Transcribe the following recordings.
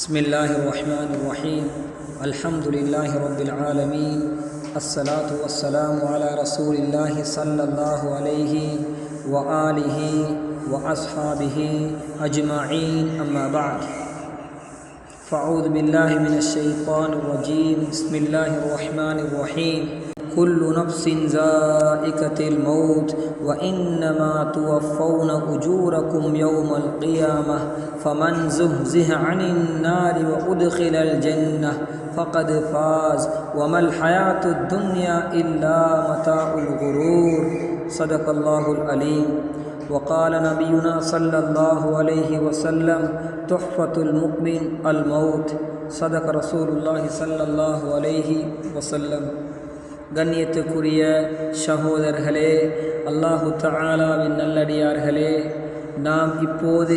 بسم الله الرحمن الرحيم. الحمد لله رب العالمين. الصلاة والسلام على رسول الله صلى الله عليه وآله وأصحابه أجمعين. أما بعد فأعوذ بالله من الشيطان الرجيم. بسم الله الرحمن الرحيم. كل نفس ذائقة الموت وإنما توفون أجوركم يوم القيامة فمن زهزه عن النار وأدخل الجنة فقد فاز. وما الحياة الدنيا إلا متاع الغرور. صدق الله العليم. وقال نبينا صلى الله عليه وسلم تحفة المؤمن الموت. صدق رسول الله صلى الله عليه وسلم. கண்ணியத்துக்குரிய சகோதரர்களே அல்லாஹு தாலாவின் நல்லடியார்களே நாம் இப்போது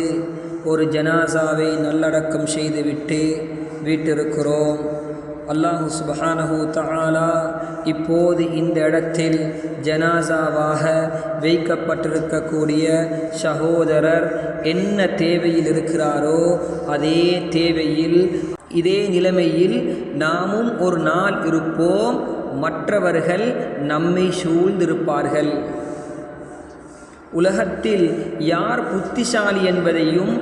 ஒரு ஜனாசாவை நல்லடக்கம் செய்துவிட்டு வீட்டிருக்கிறோம். அல்லாஹு சுபஹானஹு தாலா இப்போது இந்த இடத்தில் ஜனாசாவாக வைக்கப்பட்டிருக்கக்கூடிய சகோதரர் என்ன தேவையில் இருக்கிறாரோ அதே தேவையில் இதே நிலைமையில் நாமும் ஒரு நாள் இருப்போம். மற்றவர்கள் நம்மை சூழ்ந்திருப்பார்கள். உலகத்தில் யார் புத்திசாலி என்பதையும்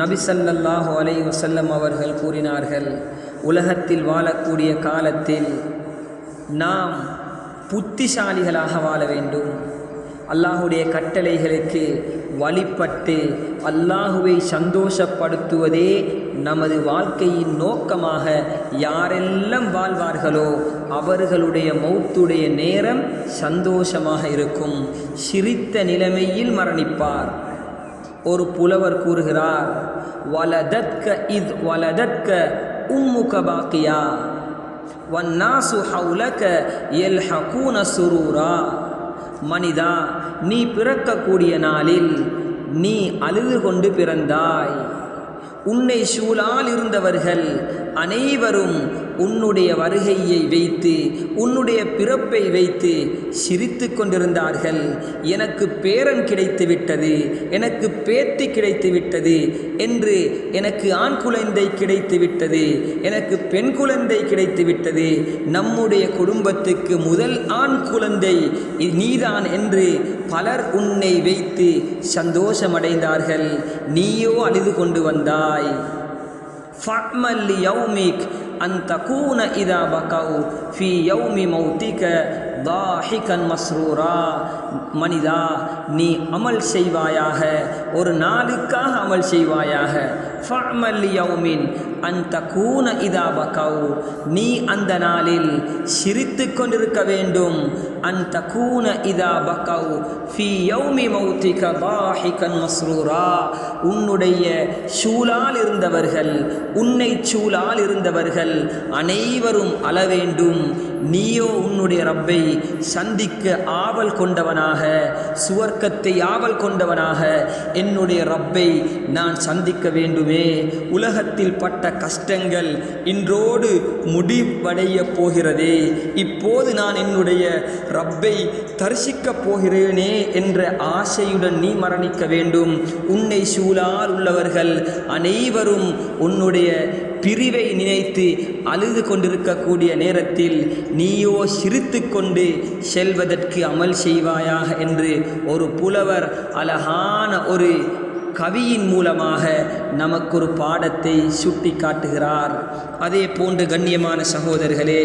நபி ஸல்லல்லாஹு அலை வஸல்லம் அவர்கள் கூறினார்கள். உலகத்தில் வாழக்கூடிய காலத்தில் நாம் புத்திசாலிகளாக வாழ வேண்டும். அல்லாஹுடைய கட்டளைகளுக்கு வழிபட்டு அல்லாஹுவை சந்தோஷப்படுத்துவதே நமது வாழ்க்கையின் நோக்கமாக யாரெல்லாம் வாழ்வார்களோ அவர்களுடைய மௌத்துடைய நேரம் சந்தோஷமாக இருக்கும். சிரித்த நிலைமையில் மரணிப்பார். ஒரு புலவர் கூறுகிறார் வலதத்க இத் வலதத்க உம்முக பாக்கியா? வன்னாசு ஹவுலக எல் ஹகூன சுரூரா? மனிதா நீ பிறக்கக்கூடிய நாளில் நீ அழுது கொண்டு பிறந்தாய். உன்னை சூழால் இருந்தவர்கள் அனைவரும் உன்னுடைய வருகையை வைத்து உன்னுடைய பிறப்பை வைத்து சிரித்து கொண்டிருந்தார்கள். எனக்கு பேரன் கிடைத்து விட்டது எனக்கு பேத்தி கிடைத்து விட்டது என்று எனக்கு ஆண் குழந்தை கிடைத்து விட்டது எனக்கு பெண் குழந்தை கிடைத்து விட்டது நம்முடைய குடும்பத்துக்கு முதல் ஆண் குழந்தை நீதான் என்று பலர் உன்னை வைத்து சந்தோஷமடைந்தார்கள். நீயோ அழுது கொண்டு வந்தாய். ஃபஅமல் யௌமிக் அன் தகூன இதா பகவ் ஃபி யௌமி மௌத்திக தாஹிகன் மஸ்ரூரா மனிதா நீ அமல் செய்வாயாக ஒரு நாளுக்காக அமல் செய்வாயாக. ஃபமல் யௌமின் அன் தகூன இதா நீ அந்த நாளில் சிரித்து கொண்டிருக்க வேண்டும். அன் தகூன இதா ஃபி யௌமி மௌத்திக பாஹிகன் மஸ்ரூரா உன்னுடைய சூழால் இருந்தவர்கள் உன்னை சூழால் இருந்தவர்கள் அனைவரும் அள வேண்டும். நீயோ உன்னுடைய ரப்பை சந்திக்க ஆவல் கொண்டவனாக சுவர்க்கத்தை ஆவல் கொண்டவனாக என்னுடைய ரப்பை நான் சந்திக்க வேண்டுமே. உலகத்தில் பட்ட கஷ்டங்கள் இன்றோடு முடிவடைய போகிறதே. இப்போது நான் என்னுடைய ரப்பை தரிசிக்கப் போகிறேனே என்ற ஆசையுடன் நீ மரணிக்க வேண்டும். உன்னை சூழால் உள்ளவர்கள் அனைவரும் உன்னுடைய பிரிவை நினைத்து அழுது கொண்டிருக்கக்கூடிய நேரத்தில் நீயோ சிரித்து கொண்டு செல்வதற்கு அமல் செய்வாயாக என்று ஒரு புலவர் அழகான ஒரு கவியின் மூலமாக நமக்கு ஒரு பாடத்தை சுட்டி காட்டுகிறார் அதே போன்று கண்ணியமான சகோதரர்களே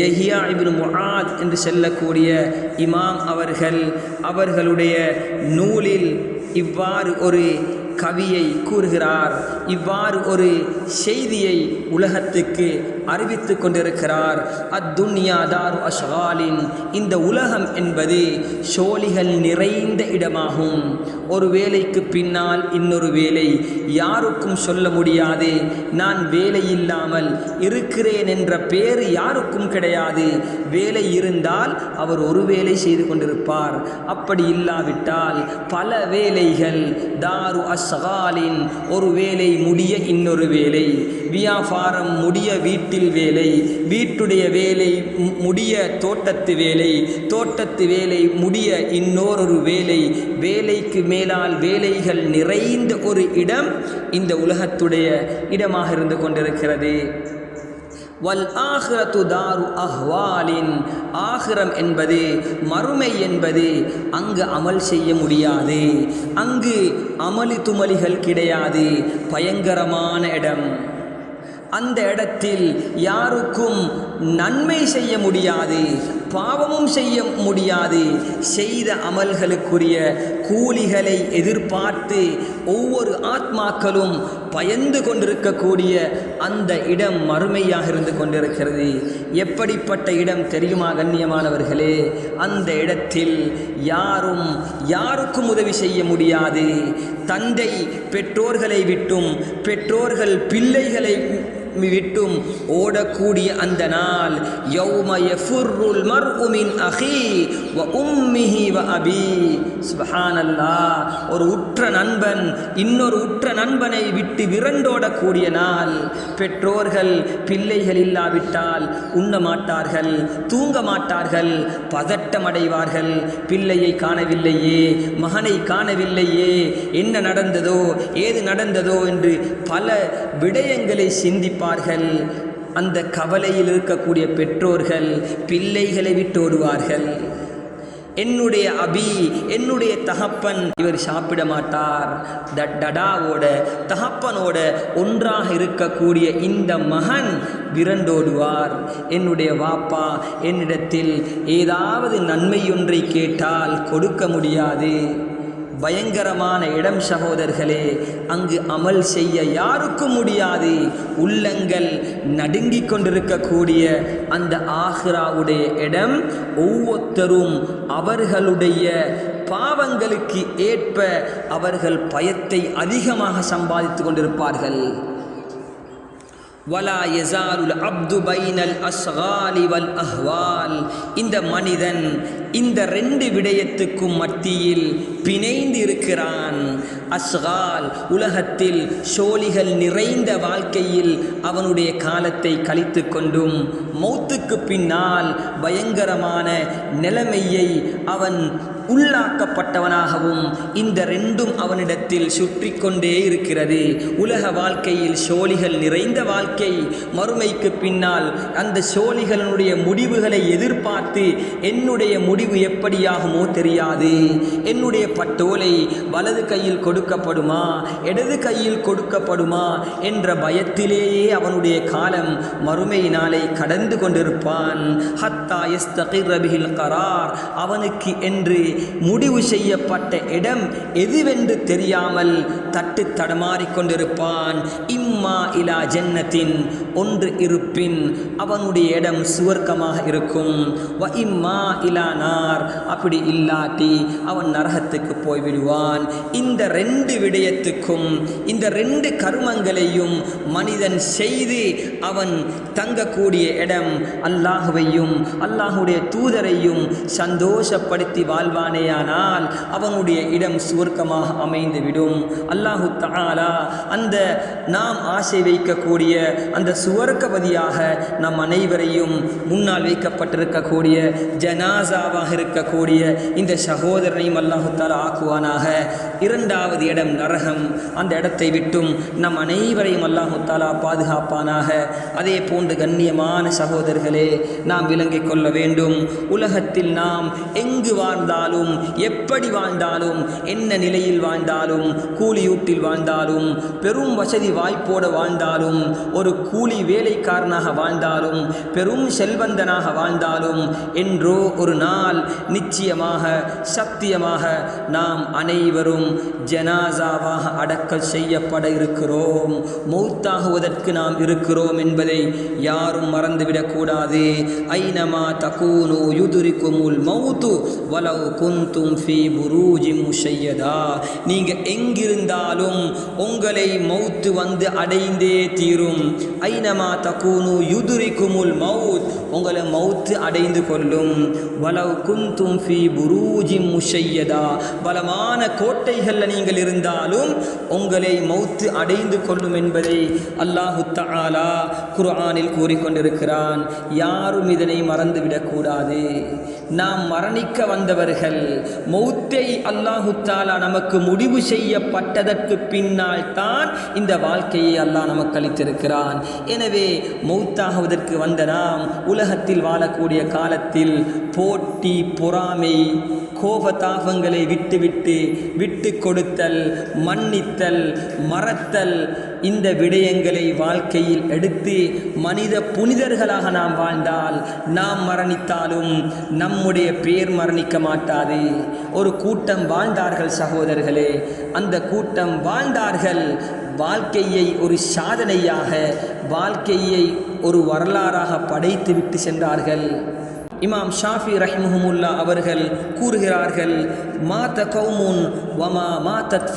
எஹியா இபின் முஹாத் என்று செல்லக்கூடிய இமாம் அவர்கள் அவர்களுடைய நூலில் இவ்வாறு ஒரு கவியை கூறுகிறார். இவ்வாறு ஒரு செய்தியை உலகத்துக்கு அறிவித்து கொண்டிருக்கிறார். அத்துன்யா தாரு அஷாலின் இந்த உலகம் என்பது சோழிகள் நிறைந்த இடமாகும். ஒரு வேலைக்கு பின்னால் இன்னொரு வேலை. யாருக்கும் சொல்ல முடியாது. நான் வேலை இல்லாமல் இருக்கிறேன் என்ற பேர் யாருக்கும் கிடையாது. வேலை இருந்தால் அவர் ஒரு வேலை செய்து கொண்டிருப்பார். அப்படி இல்லாவிட்டால் பல வேலைகள் தாரு அஷ் சகாலின் ஒரு வேலை முடிய இன்னொரு வேலை. வியாபாரம் முடிய வீட்டில் வேலை. வீட்டுடைய வேலை முடிய தோட்டத்து வேலை. தோட்டத்து வேலை முடிய இன்னொரு வேலை. வேலைக்கு மேலால் வேலைகள் நிறைந்த ஒரு இடம் இந்த உலகத்துடைய இடமாக இருந்து கொண்டிருக்கிறது. வல் ஆஹ்ரத்து தாரு அஹ்வாலின். ஆஹ்ரம் என்பது மறுமை என்பது அங்கு அமல் செய்ய முடியாது. அங்கு அமளி துமளிகள் கிடையாது. பயங்கரமான இடம். அந்த இடத்தில் யாருக்கும் நன்மை செய்ய முடியாது பாவமும் செய்ய முடியாது. செய்த அமல்களுக்குரிய கூலிகளை எதிர்பார்த்து ஒவ்வொரு ஆத்மாக்களும் பயந்து கொண்டிருக்கக்கூடிய அந்த இடம் மறுமையாக இருந்து கொண்டிருக்கிறது. எப்படிப்பட்ட இடம் தெரியுமா கண்ணியமானவர்களே? அந்த இடத்தில் யாரும் யாருக்கும் உதவி செய்ய முடியாது. தந்தை பெற்றோர்களை விட்டும் பெற்றோர்கள் பிள்ளைகளை விட்டும் ஓடக்கூடிய அந்த நாள். யௌம யஃபுர்ருல் மர்உ மின் அஹி வ உம்மிஹி வ அபி. சுப்ஹானல்லாஹ். ஒரு உற்ற நண்பன் இன்னொரு உற்ற நண்பனை விட்டு விரண்டோடக்கூடிய நாள். பெற்றோர்கள் பிள்ளைகள் இல்லாவிட்டால் உண்ண மாட்டார்கள் தூங்க மாட்டார்கள் பதட்டமடைவார்கள் பிள்ளையை காணவில்லையே மகனை காணவில்லையே என்ன நடந்ததோ ஏது நடந்ததோ என்று பல விடயங்களை சிந்திப்பார் ஓடுவார்கள். அந்த கவலையில் இருக்கக்கூடிய பெற்றோர்கள் பிள்ளைகளை விட்டு ஓடுவார்கள். என்னுடைய அபி என்னுடைய தகப்பன் இவர் சாப்பிட மாட்டார். த டடாவோட தகப்பனோட ஒன்றாக இருக்கக்கூடிய இந்த மகன் விரண்டோடுவார். என்னுடைய வாப்பா என்னிடத்தில் ஏதாவது நன்மையொன்றை கேட்டால் கொடுக்க முடியாது. பயங்கரமான இடம் சகோதரர்களே அங்கு அமல் செய்ய யாருக்கும் முடியாது. உள்ளங்கள் நடுங்கிக் கொண்டிருக்கக்கூடிய அந்த ஆஹ்ராவுடைய இடம் ஒவ்வொருத்தரும் அவர்களுடைய பாவங்களுக்கு ஏற்ப அவர்கள் பயத்தை அதிகமாக சம்பாதித்து கொண்டிருப்பார்கள். வலா எசாருல் அப்து பைனல் அஸ்ஹாலி வல் அஹ்வால். இந்த மனிதன் இந்த ரெண்டு விடயத்துக்கும் மத்தியில் பிணைந்து இருக்கிறான். அஸ்ஹால் உலகத்தில் சோழிகள் நிறைந்த வாழ்க்கையில் அவனுடைய காலத்தை கழித்து கொண்டும் மௌத்துக்கு பின்னால் பயங்கரமான நிலைமையை அவன் உள்ளாக்கப்பட்டவனாகவும் இந்த ரெண்டும் அவனிடத்தில் சுற்றி கொண்டே இருக்கிறது. உலக வாழ்க்கையில் சோழிகள் நிறைந்த வாழ்க்கை. மறுமைக்கு பின்னால் அந்த சோழிகளினுடைய முடிவுகளை எதிர்பார்த்து என்னுடைய முடிவு எப்படியாகுமோ தெரியாது. என்னுடைய பட்டோலை வலது கையில் கொடுக்கப்படுமா இடது கையில் கொடுக்கப்படுமா என்ற பயத்திலேயே அவனுடைய காலம் மறுமை நாளை கடந்து கொண்டிருப்பான். ஹத்தா எஸ்தகிர் ரபிஹில் கரார். அவனுக்கு என்று முடிவு செய்யப்பட்ட இடம் எதுவென்று தெரியாமல் தட்டு தடமாறிக்கொண்டிருப்பான் இம்மா இலா ஜன்னத்தின் ஒன்று இருப்பின் அவனுடைய இடம் சுவர்க்கமாக இருக்கும். வ இம்மா இலா நார். அப்படி இல்லாட்டி அவன் நரகத்துக்கு போய்விடுவான். இந்த ரெண்டு விடயத்துக்கும் இந்த ரெண்டு கருமங்களையும் மனிதன் செய்து அவன் தங்கக்கூடிய இடம் அல்லாஹுவையும் அல்லாஹுடைய தூதரையும் சந்தோஷப்படுத்தி வாழ்வானேயானால் அவனுடைய இடம் சுவர்க்கமாக அமைந்துவிடும். அல்லாஹு தாலா அந்த நாம் ஆசை வைக்கக்கூடிய அந்த சுவர்க்கபதியாக நம் அனைவரையும் முன்னால் வைக்கப்பட்டிருக்கக்கூடிய ஜனாசாவாக இருக்கக்கூடிய இந்த சகோதரனையும் அல்லாஹு ஆக்குவானாக. இரண்டாவது இடம் நரகம். அந்த இடத்தை விட்டும் நம் அனைவரையும் அல்லாஹுத்தாலா பாதுகாப்பானாக. அதே போன்று கண்ணியமான சகோதரர்களே நாம் விளங்கிக் கொள்ள வேண்டும். உலகத்தில் நாம் எங்கு வாழ்ந்தாலும் எப்படி வாழ்ந்தாலும் என்ன நிலையில் வாழ்ந்தாலும் கூலியூட்டில் வாழ்ந்தாலும் பெரும் வசதி வாய்ப்போடு வாழ்ந்தாலும் ஒரு கூலி வேலைக்காரனாக வாழ்ந்தாலும் பெரும் செல்வந்தனாக வாழ்ந்தாலும் என்றோ ஒரு நாள் நிச்சயமாக சத்தியமாக நாம் அனைவரும் ஜனாசாவாக அடக்கல் செய்யப்பட இருக்கிறோம். மௌத்தாகுவதற்கு நாம் இருக்கிறோம் என்பதை யாரும் மறந்துவிடக்கூடாது. ஐனமா தகூனு யுதுரிக்குமுல் மௌத்து வலவு குந்தும் ஃபி புரூஜி முஷையதா. நீங்க எங்கிருந்தாலும் உங்களை மௌத்து வந்து அடைந்தே தீரும். ஐனமா தகூனு யுதுரிக்குமுல் மவுத் உங்களை மௌத்து அடைந்து கொள்ளும். வலவு குந்தும் ஃபீ புரூஜிம் முஷையதா. பலமான கோட்டைகளில் நீங்கள் இருந்தாலும் உங்களை மௌத்து அடைந்து கொள்ளும் என்பதை அல்லாஹு தஆலா குர்ஆனில் கூறிக்கொண்டிருக்கிறான். யாரும் இதனை மறந்துவிடக்கூடாது. நாம் மரணிக்க வந்தவர்கள். மௌத்தை அல்லாஹு தாலா நமக்கு முடிவு செய்யப்பட்டதற்கு பின்னால் தான் இந்த வாழ்க்கையை அல்லாஹ் நமக்கு அளித்திருக்கிறான். எனவே மௌத்தாகுவதற்கு வந்த நாம் உலகத்தில் வாழக்கூடிய காலத்தில் போட்டி பொறாமை கோபதாபங்களை விட்டுவிட்டு விட்டு கொடுத்தல் மன்னித்தல் மறத்தல் இந்த விடயங்களை வாழ்க்கையில் எடுத்து மனித புனிதர்களாக நாம் வாழ்ந்தால் நாம் மரணித்தாலும் நம் நம்முடைய பேர் மரணிக்க மாட்டாது. ஒரு கூட்டம் வாழ்ந்தார்கள் சகோதரர்களே. அந்த கூட்டம் வாழ்ந்தார்கள். வாழ்க்கையை ஒரு சாதனையாக வாழ்க்கையை ஒரு வரலாறாக படைத்து விட்டு சென்றார்கள். இமாம் ஷாஃபி ரஹ்முஹமுல்லா அவர்கள் கூறுகிறார்கள் மாத்த கௌமுன் வமா மாதத்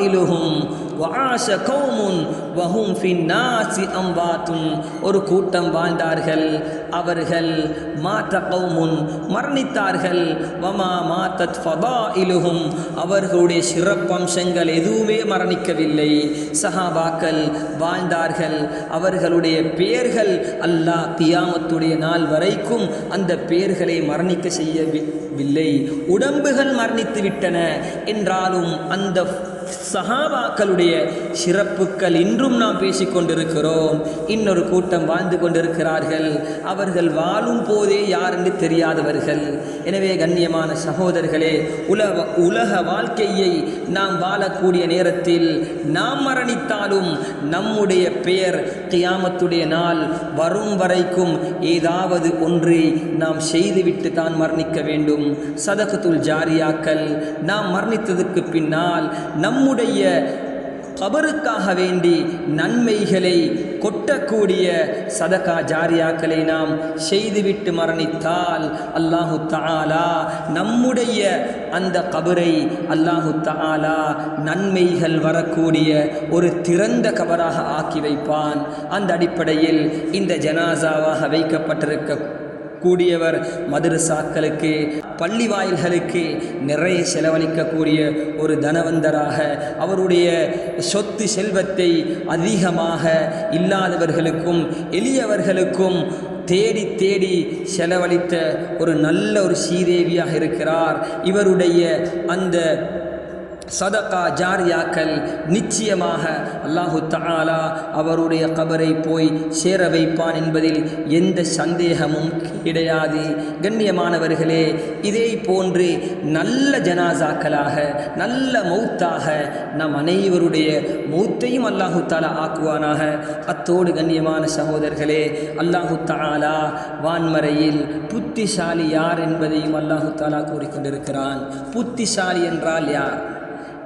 இலுகும் வஆஷ கௌமுன் வஹும் ஃபின்னாசி நாசி அம்வாத்துன் ஒரு கூட்டம் வாழ்ந்தார்கள். அவர்கள் மாத்த கௌமுன் மரணித்தார்கள். வமா மாத்தத் இலுகும் அவர்களுடைய சிறப்பம்சங்கள் எதுவுமே மரணிக்கவில்லை. சஹாபாக்கள் வாழ்ந்தார்கள். அவர்களுடைய பெயர்கள் அல்லாஹ் தியாமத்துடைய நாள் வரைக்கும் அந்த பெயர்களை மரணிக்க செய்யவில்லை உடம்புகள் மரணித்து விட்டன என்றாலும் அந்த சஹாபாக்களுடைய சிறப்புகள் இன்றும் நாம் பேசிக்கொண்டிருக்கிறோம். இன்னொரு கூட்டம் வாழ்ந்து கொண்டிருக்கிறார்கள். அவர்கள் வாழும் போதே யார் என்று தெரியாதவர்கள். எனவே கண்ணியமான சகோதரர்களே உலக உலக வாழ்க்கையை நாம் வாழக்கூடிய நேரத்தில் நாம் மரணித்தாலும் நம்முடைய பெயர் கியாமத்துடைய நாள் வரும் வரைக்கும் ஏதாவது ஒன்றை நாம் செய்துவிட்டு தான் மரணிக்க வேண்டும். சதகத்துல் ஜாரியாக்கள் நாம் மரணித்ததற்கு பின்னால் நம் நம்முடைய கபருக்காக வேண்டி நன்மைகளை கொட்டக்கூடிய சதகா ஜாரியாக்களை நாம் செய்துவிட்டு மரணித்தால் அல்லாஹு தாலா நம்முடைய அந்த கபரை அல்லாஹு தாலா நன்மைகள் வரக்கூடிய ஒரு திறந்த கபராக ஆக்கி வைப்பான். அந்த அடிப்படையில் இந்த ஜனாசாவாக வைக்கப்பட்டிருக்க கூடியவர் மதுரசாக்களுக்கு பள்ளி வாயில்களுக்கு நிறைய செலவழிக்கக்கூடிய ஒரு தனவந்தராக அவருடைய சொத்து செல்வத்தை அதிகமாக இல்லாதவர்களுக்கும் எளியவர்களுக்கும் தேடி தேடி செலவழித்த ஒரு நல்ல ஒரு சீதேவியாக இருக்கிறார். இவருடைய அந்த சதகா ஜாரியாக்கள் நிச்சயமாக அல்லாஹு தாலா அவருடைய கபரை போய் சேர வைப்பான் என்பதில் எந்த சந்தேகமும் கிடையாது. கண்ணியமானவர்களே இதே போன்று நல்ல ஜனாசாக்களாக நல்ல மௌத்தாக நம் அனைவருடைய மௌத்தையும் அல்லாஹு தாலா ஆக்குவானாக. அத்தோடு கண்ணியமான சகோதரர்களே அல்லாஹு தாலா வான்மறையில் புத்திசாலி யார் என்பதையும் அல்லாஹு தாலா கூறிக்கொண்டிருக்கிறான். புத்திசாலி என்றால் யார்?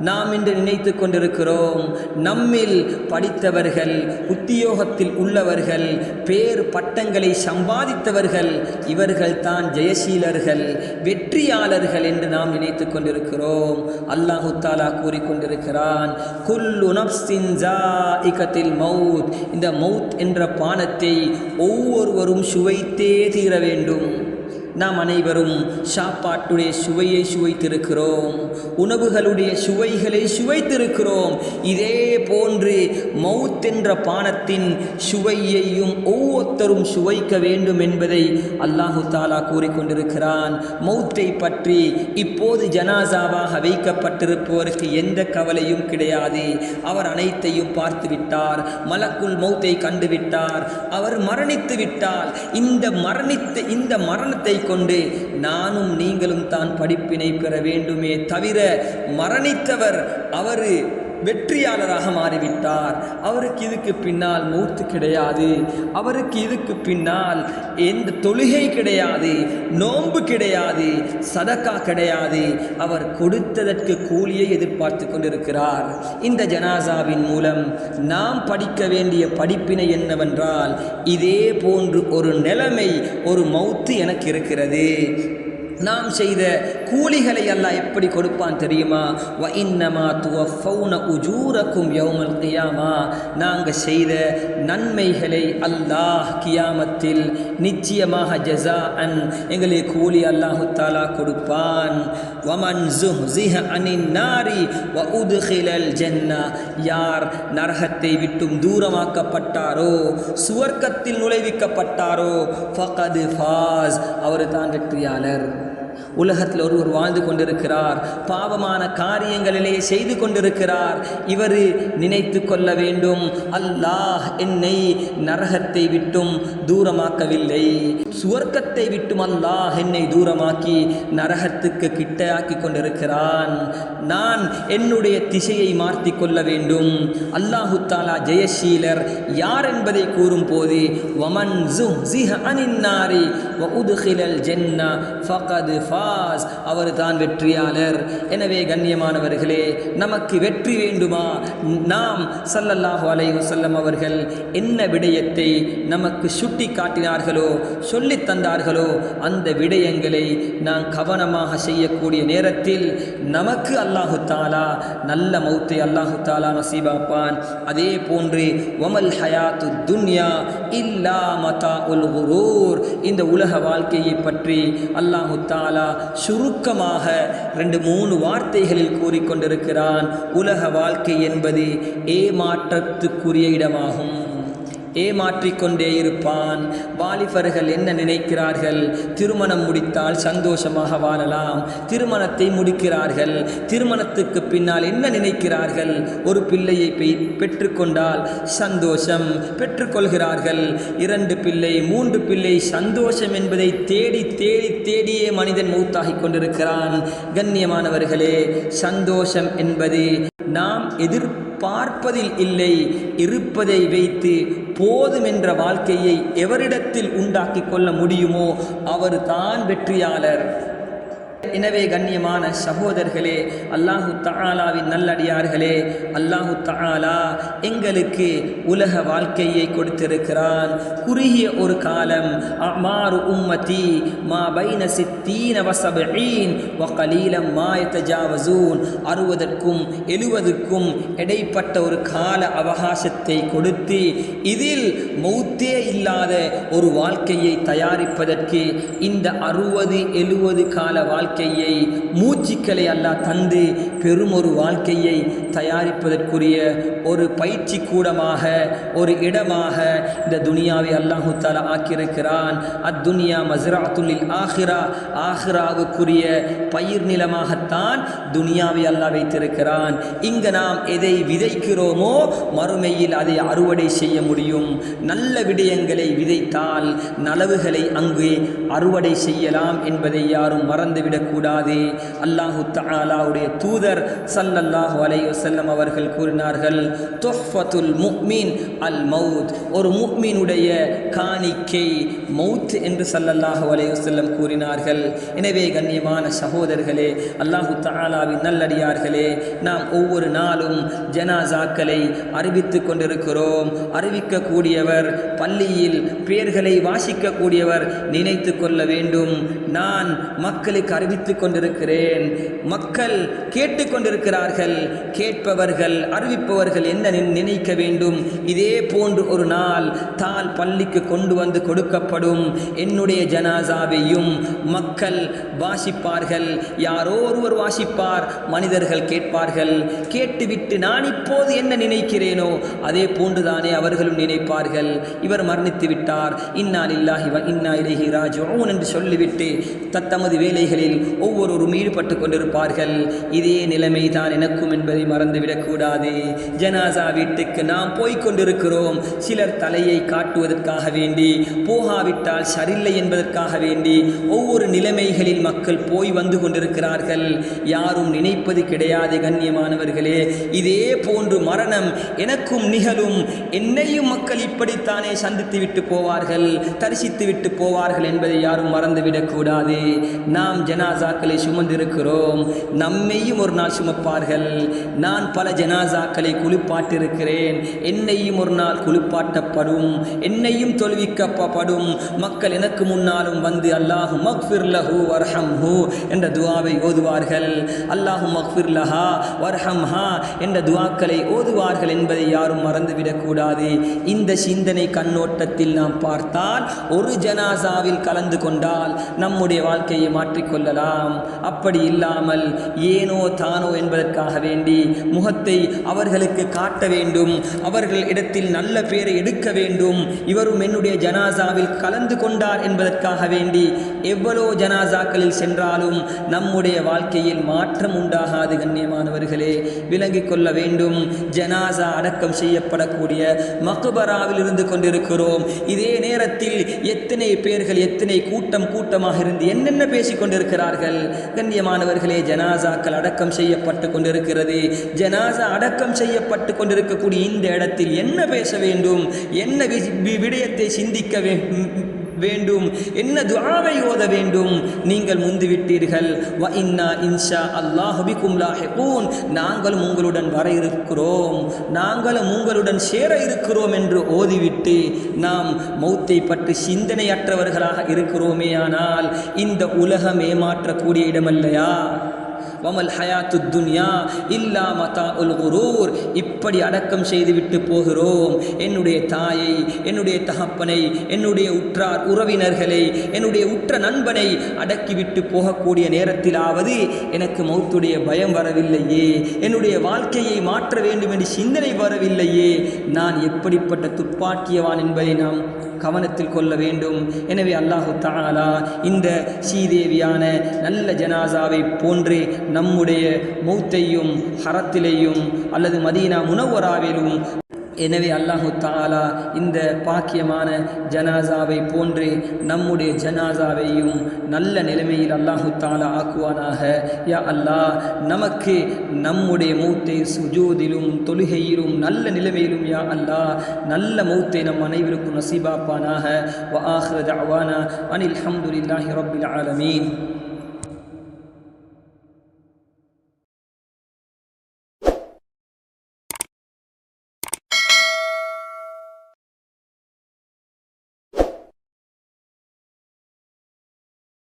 நாம் இன்று நினைத்து கொண்டிருக்கிறோம் நம்மில் படித்தவர்கள் உத்தியோகத்தில் உள்ளவர்கள் பேர் பட்டங்களை சம்பாதித்தவர்கள் இவர்கள் தான் ஜெயசீலர்கள் வெற்றியாளர்கள் என்று நாம் நினைத்து கொண்டிருக்கிறோம். அல்லாஹு தாலா கூறிக்கொண்டிருக்கிறான் குல்லு நப்சின் ஜாஇகத்தில் மவுத் இந்த மவுத் என்ற பானத்தை ஒவ்வொருவரும் சுவைத்தே தீர வேண்டும். நாம் அனைவரும் சாப்பாட்டுடைய சுவையை சுவைத்திருக்கிறோம் உணவுகளுடைய சுவைகளை சுவைத்திருக்கிறோம். இதே போன்று மவுத்தென்ற என்ற பானத்தின் சுவையையும் ஒவ்வொருத்தரும் சுவைக்க வேண்டும் என்பதை அல்லாஹு தாலா கூறிக்கொண்டிருக்கிறான். மௌத்தை பற்றி இப்போது ஜனாசாவாக வைக்கப்பட்டிருப்பவருக்கு எந்த கவலையும் கிடையாது. அவர் அனைத்தையும் பார்த்துவிட்டார். மலக்குள் மௌத்தை கண்டுவிட்டார். அவர் மரணித்து விட்டால் இந்த மரணித்த இந்த மரணத்தை கொண்டு நானும் நீங்களும் தான் படிப்பினை பெற வேண்டுமே தவிர மரணித்தவர் அவர் வெற்றியாளராக மாறிவிட்டார். அவருக்கு இதுக்கு பின்னால் மூத்து கிடையாது. அவருக்கு இதுக்கு பின்னால் எந்த தொழுகை கிடையாது. நோன்பு கிடையாது. சதக்கா கிடையாது. அவர் கொடுத்ததற்கு கூலியை எதிர்பார்த்து கொண்டிருக்கிறார். இந்த ஜனாசாவின் மூலம் நாம் படிக்க வேண்டிய படிப்பினை என்னவென்றால் இதே போன்று ஒரு நிலைமை ஒரு மௌத்து எனக்கு இருக்கிறது. நாம் செய்த கூலிகளை அல்லாஹ் எப்படி கொடுப்பான் தெரியுமா? வ இன்னமா துவஃபௌன உஜூரக்கும் யௌமல் கியாமா. நாங்கள் செய்த நன்மைகளை அல்லாஹ் கியாமத்தில் நிச்சயமாக ஜஸா அன் எங்களை கூலி அல்லாஹு தாலா கொடுப்பான். வமன் ஜுஹ்ஸிஹ அனின் நாரி வ உத்கிலல் ஜன்னா. யார் நரகத்தை விட்டும் தூரமாக்கப்பட்டாரோ சுவர்க்கத்தில் நுழைவிக்கப்பட்டாரோ ஃபகது ஃபாஸ் அவர் தான் வெற்றியாளர். உலகத்தில் ஒருவர் வாழ்ந்து கொண்டிருக்கிறார். பாவமான காரியங்களிலே செய்து கொண்டிருக்கிறார். இவர் நினைத்து கொள்ள வேண்டும். அல்லாஹ் என்னை நரகத்தை விட்டும் தூரமாக்கவில்லை. சுவர்க்கத்தை விட்டும் அல்லாஹ் என்னை தூரமாக்கி நரகத்துக்கு கிட்டையாக்கி கொண்டிருக்கிறான். நான் என்னுடைய திசையை மாற்றி கொள்ள வேண்டும். அல்லாஹு தாலா ஜெயசீலர் யார் என்பதை கூறும் போது வமன் ஜுஹ்ஸிஹ அனின் நாரி வ உதுகிலல் ஜென்னா ஃபகது ஃபாஸ் அவர் தான் வெற்றியாளர். எனவே கண்ணியமானவர்களே நமக்கு வெற்றி வேண்டுமா? நாம் சல்லல்லாஹு அலைஹி வஸல்லம் அவர்கள் என்ன விடயத்தை நமக்கு சுட்டி காட்டினார்களோ சொல்லித் தந்தார்களோ அந்த விடயங்களை நாம் கவனமாக செய்யக்கூடிய நேரத்தில் நமக்கு அல்லாஹு தாலா நல்ல மௌத்தை அல்லாஹு தாலா நசீபாப்பான். அதே போன்று வமல் ஹயாத்து துன்யா இல்லா மதா உல் இந்த உலக வாழ்க்கையை பற்றி அல்லாஹு தாலா சுருக்கமாக ரெண்டு மூணு வார்த்தைகளில் கூறிக்கொண்டிருக்கிறான். உலக வாழ்க்கை என்பது ஏமாற்றத்துக்குரிய இடமாகும். ஏமாற்றிக்கொண்டே இருப்பான். வாலிபர்கள் என்ன நினைக்கிறார்கள்? திருமணம் முடித்தால் சந்தோஷமாக வாழலாம். திருமணத்தை முடிக்கிறார்கள். திருமணத்துக்கு பின்னால் என்ன நினைக்கிறார்கள்? ஒரு பிள்ளையை பெய்- பெற்றுக்கொண்டால் சந்தோஷம். பெற்றுக்கொள்கிறார்கள். இரண்டு பிள்ளை மூன்று பிள்ளை சந்தோஷம் என்பதை தேடி தேடி தேடியே மனிதன் மூத்தாகிக் கொண்டிருக்கிறான். கண்ணியமானவர்களே சந்தோஷம் என்பது நாம் பார்ப்பதில் இல்லை இருப்பதை வைத்து போதும் என்ற வாழ்க்கையை எவரிடத்தில் உண்டாக்கி கொள்ள முடியுமோ அவர் தான் வெற்றியாளர். எனவே கண்ணியமான சகோதரர்களே அல்லாஹு தாலாவின் நல்லடியார்களே அல்லாஹு தாலா எங்களுக்கு உலக வாழ்க்கையை கொடுத்திருக்கிறான். குறுகிய ஒரு காலம் மாறு உம்மதி மா பைன சித்தீன வசபீன் வ கலீலம் மா அறுபதற்கும் எழுவதற்கும் இடைப்பட்ட ஒரு கால அவகாசத்தை கொடுத்து இதில் மௌத்தே இல்லாத ஒரு வாழ்க்கையை தயாரிப்பதற்கு இந்த அறுபது எழுவது கால வாழ்க்கை வாழ்க்கையை மூச்சுக்களை அல்லாஹ் தந்து பெரும் ஒரு வாழ்க்கையை தயாரிப்பதற்குரிய ஒரு பயிற்சி கூடமாக ஒரு இடமாக இந்த துனியாவை அல்லாஹு தாலா ஆக்கியிருக்கிறான். அத்துனியா மஸ்ராத்துல்லில் ஆஹிரா ஆஹிராவுக்குரிய பயிர் நிலமாகத்தான் துனியாவை அல்லாஹ் வைத்திருக்கிறான். இங்கு நாம் எதை விதைக்கிறோமோ மறுமையில் அதை அறுவடை செய்ய முடியும். நல்ல விடயங்களை விதைத்தால் நலவுகளை அங்கே அறுவடை செய்யலாம் என்பதை யாரும் கூடாது. அல்லாஹு தாலாவுடைய தூதர் சல்லல்லாஹு அலைஹி செல்லம் அவர்கள் கூறினார்கள் துஹ்ஃபத்துல் முக்மீன் அல் மவுத் ஒரு முக்மீனுடைய காணிக்கை மவுத் என்று சல்லல்லாஹு அலைஹி செல்லம் கூறினார்கள். எனவே கண்ணியமான சகோதரர்களே அல்லாஹு தாலாவின் நல்லடியார்களே நாம் ஒவ்வொரு நாளும் ஜனாசாக்களை அறிவித்து கொண்டிருக்கிறோம். அறிவிக்கக்கூடியவர் பள்ளியில் பேர்களை வாசிக்கக்கூடியவர் நினைத்து கொள்ள வேண்டும். நான் மக்களுக்கு அறிவித்துக் கொண்டிருக்கிறேன் மக்கள் கேட்டுக்கொண்டிருக்கிறார்கள். கேட்பவர்கள் அறிவிப்பவர்கள் என்ன நினைக்க வேண்டும்? இதே போன்று ஒரு நாள் தால் பள்ளிக்கு கொண்டு வந்து கொடுக்கப்படும் என்னுடைய ஜனாசாவையும் மக்கள் வாசிப்பார்கள். யாரோ ஒருவர் வாசிப்பார் மனிதர்கள் கேட்பார்கள். கேட்டுவிட்டு நான் இப்போது என்ன நினைக்கிறேனோ அதே போன்றுதானே அவர்களும் நினைப்பார்கள். இவர் மரணித்து விட்டார். இன்னா இல்லாஹி இன்னா இலகி ராஜிஊன் என்று சொல்லிவிட்டு தத்தமது வேலைகளில் ஒவ்வொருவரும் ஈடுபட்டு கொண்டிருப்பார்கள். இதே நிலைமை தான் எனக்கும் என்பதை மறந்துவிடக்கூடாது. ஜனாசா வீட்டுக்கு நாம் போய்கொண்டிருக்கிறோம் சிலர் தலையை காட்டுவதற்காக வேண்டி போகாவிட்டால் சரியில்லை என்பதற்காக வேண்டி ஒவ்வொரு நிலைமைகளில் மக்கள் போய் வந்து கொண்டிருக்கிறார்கள். யாரும் நினைப்பது கிடையாது கண்ணியமானவர்களே. இதே போன்று மரணம் எனக்கும் நிகழும். என்னையும் மக்கள் இப்படித்தானே சந்தித்து விட்டு போவார்கள் தரிசித்து விட்டு போவார்கள் என்பதை யாரும் மறந்துவிடக்கூடாது. விடக்கூடாது நாம் ஜனாசாக்களை சுமந்திருக்கிறோம். நம்மையும் ஒரு நாள் சுமப்பார்கள். நான் பல ஜனாசாக்களை குளிப்பாட்டிருக்கிறேன். என்னையும் ஒரு நாள் குளிப்பாட்டப்படும். என்னையும் தொழுவிக்கப்படும் மக்கள் எனக்கு முன்னாலும் வந்து அல்லாஹு மக்ஃபிர் லஹு வர்ஹம்ஹு என்ற துவாவை ஓதுவார்கள். அல்லாஹு மக்ஃபிர் லஹா வர்ஹம்ஹா என்ற துவாக்களை ஓதுவார்கள் என்பதை யாரும் மறந்துவிடக்கூடாது. இந்த சிந்தனை கண்ணோட்டத்தில் நாம் பார்த்தால் ஒரு ஜனாசாவில் கலந்து கொண்டால் நம்முடைய வாழ்க்கையை மாற்றிக்கொள்ளலாம். அப்படி இல்லாமல் ஏனோ தானோ என்பதற்காக வேண்டி முகத்தை அவர்களுக்கு காட்ட வேண்டும். அவர்கள் இடத்தில் நல்ல பேரை எடுக்க வேண்டும். இவரும் என்னுடைய ஜனாசாவில் கலந்து கொண்டார் என்பதற்காக வேண்டி எவ்வளோ ஜனாசாக்களில் சென்றாலும் நம்முடைய வாழ்க்கையில் மாற்றம் உண்டாகாது கண்ணியமானவர்களே. விளங்கிக் கொள்ள வேண்டும். ஜனாசா அடக்கம் செய்யப்படக்கூடிய மக்பராவில் இருந்து கொண்டிருக்கிறோம். இதே நேரத்தில் எத்தனை பேர்கள் எத்தனை கூட்டம் கூட்டமாக இருந்து என்னென்ன பேசிக் கொண்டிருக்கிறார்கள் கண்ணியமானவர்களே ஜனாசாக்கள் அடக்கம் செய்யப்பட்டு கொண்டிருக்கிறது. ஜனாசா அடக்கம் செய்யப்பட்டு கொண்டிருக்கக்கூடிய இந்த இடத்தில் என்ன பேச வேண்டும்? என்ன வி- விடயத்தை சிந்திக்க வேண்டும் வேண்டும். என்ன துஆவை ஓத வேண்டும்? நீங்கள் முந்துவிட்டீர்கள். வ இன்னா இன்ஷா அல்லாஹு பிக்கும் லாஹிகூன். நாங்களும் உங்களுடன் வர இருக்கிறோம். நாங்களும் உங்களுடன் சேர இருக்கிறோம் என்று ஓதிவிட்டு நாம் மௌத்தை பற்றி சிந்தனையற்றவர்களாக இருக்கிறோமே ஆனால் இந்த உலகம் ஏமாற்றக்கூடிய இடமல்லையா? வமல் ஹயாத்து துன்யா இல்லா மதா உல் குரூர் இப்படி அடக்கம் செய்துவிட்டு போகிறோம். என்னுடைய தாயை என்னுடைய தகப்பனை என்னுடைய உற்றார் உறவினர்களை என்னுடைய உற்ற நண்பனை அடக்கிவிட்டு போகக்கூடிய நேரத்திலாவது எனக்கு மௌத்துடைய பயம் வரவில்லையே. என்னுடைய வாழ்க்கையை மாற்ற வேண்டும் என்று சிந்தனை வரவில்லையே. நான் எப்படிப்பட்ட துப்பாக்கியவான் என்பதை நாம் கவனத்தில் கொள்ள வேண்டும். எனவே அல்லாஹு தாலா இந்த ஸ்ரீதேவியான நல்ல ஜனாசாவை போன்றே நம்முடைய மௌத்தையும் ஹரத்திலேயும் அல்லது மதீனா முனவராவிலும் எனவே அல்லாஹு தாலா இந்த பாக்கியமான ஜனாசாவை போன்று நம்முடைய ஜனாசாவையும் நல்ல நிலைமையில் அல்லாஹு தாலா ஆக்குவானாக. யா அல்லாஹ் நமக்கு நம்முடைய மௌத்தை சுஜூதிலும் தொழுகையிலும் நல்ல நிலைமையிலும் யா அல்லாஹ் நல்ல மௌத்தை நம் அனைவருக்கும் நசீபாப்பானாக. வ ஆஹ்ரத் அவானா அனில் ஹம்துலில்லாஹி ரபில் ஆலமீன்.